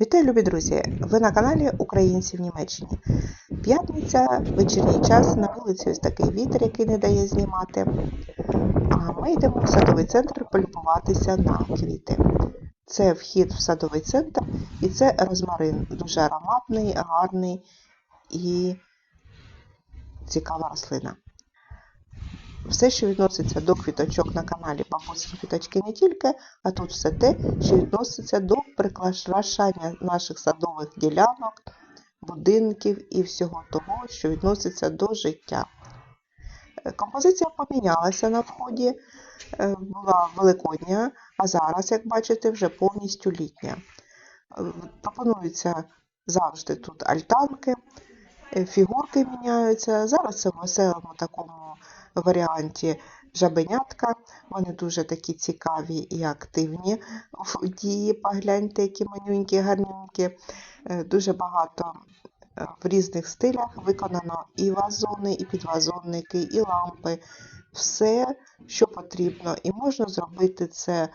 Вітаю, любі друзі! Ви на каналі Українці в Німеччині. П'ятниця, вечірній час, на вулиці ось такий вітер, який не дає знімати. А ми йдемо в садовий центр полюбуватися на квіти. Це вхід в садовий центр і це розмарин. Дуже ароматний, гарний і цікава рослина. Все, що відноситься до квіточок на каналі Бабусі квіточки не тільки, а тут все те, що відноситься до прикрашання наших садових ділянок, будинків і всього того, що відноситься до життя. Е, Композиція помінялася на вході, е, була великодня, а зараз, як бачите, вже повністю літня. Е, Пропонуються завжди тут альтанки, фігурки міняються. Зараз це в веселому такому варіанті жабенятка. Вони дуже такі цікаві і активні в дії. Погляньте, які манюнькі, гарненькі. Е, Дуже багато е, в різних стилях виконано і вазони, і підвазонники, і лампи. Все, що потрібно. І можна зробити це е,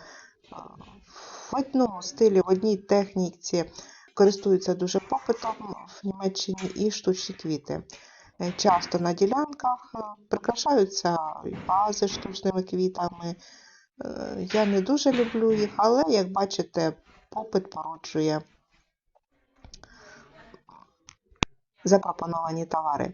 в одному стилі, в одній техніці. Користуються дуже попитом в Німеччині і штучні квіти. Е, Часто на ділянках е, прикрашаються і вази штучними квітами. Е, Я не дуже люблю їх, але, як бачите, попит породжує запропоновані товари.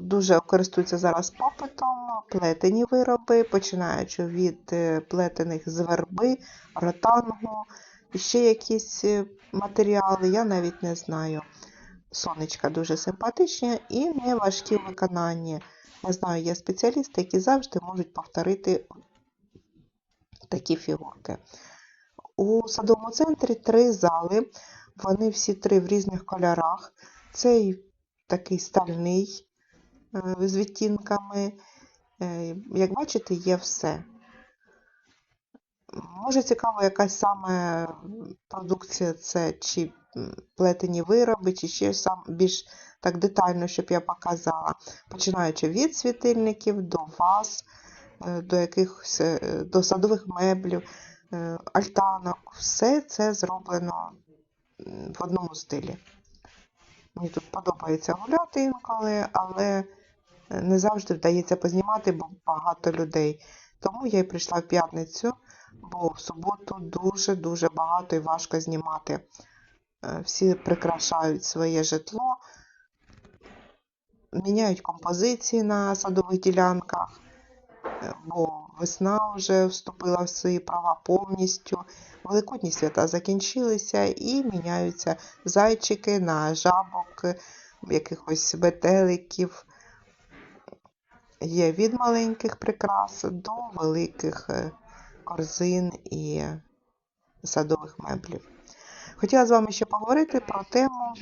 Дуже користуються зараз попитом плетені вироби, починаючи від плетених з верби, ротангу, ще якісь матеріали, я навіть не знаю. Сонечка дуже симпатичні і не важкі в виконанні. Я знаю, є спеціалісти, які завжди можуть повторити такі фігурки. У садовому центрі три зали, вони всі три в різних кольорах. Цей такий стальний е, з відтінками. Е, Як бачите, є все. Може цікаво, якась саме продукція це чи плетені вироби, чи ще сам більш так детально, щоб я показала. Починаючи від світильників до ваз, е, до якихось е, до садових меблів, е, альтанок. Все це зроблено в одному стилі. Мені тут подобається гуляти інколи, але не завжди вдається познімати, бо багато людей. Тому я й прийшла в п'ятницю, бо в суботу дуже-дуже багато і важко знімати. Е, Всі прикрашають своє житло, міняють композиції на садових ділянках, е, бо весна вже вступила в свої права повністю. Великодні свята закінчилися і міняються зайчики на жабок, якихось метеликів. Є від маленьких прикрас до великих е, корзин і садових меблів. Хотіла з вами ще поговорити про тему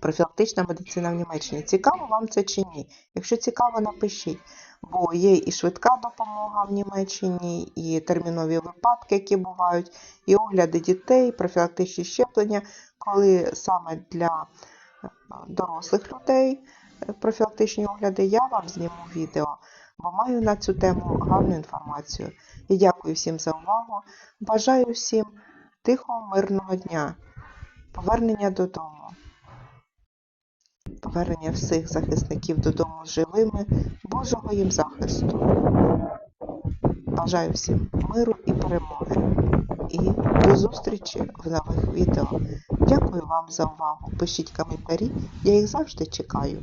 профілактична медицина в Німеччині. Цікаво вам це чи ні? Якщо цікаво, напишіть. Бо є і швидка допомога в Німеччині, і термінові випадки, які бувають, і огляди дітей, профілактичні щеплення, коли саме для е, дорослих людей профілактичні огляди, я вам зніму відео, бо маю на цю тему гарну інформацію. І дякую всім за увагу. Бажаю всім тихого, мирного дня, повернення додому. Повернення всіх захисників додому живими, Божого їм захисту. Бажаю всім миру і перемоги. І до зустрічі в нових відео. Дякую вам за увагу. Пишіть коментарі, я їх завжди чекаю.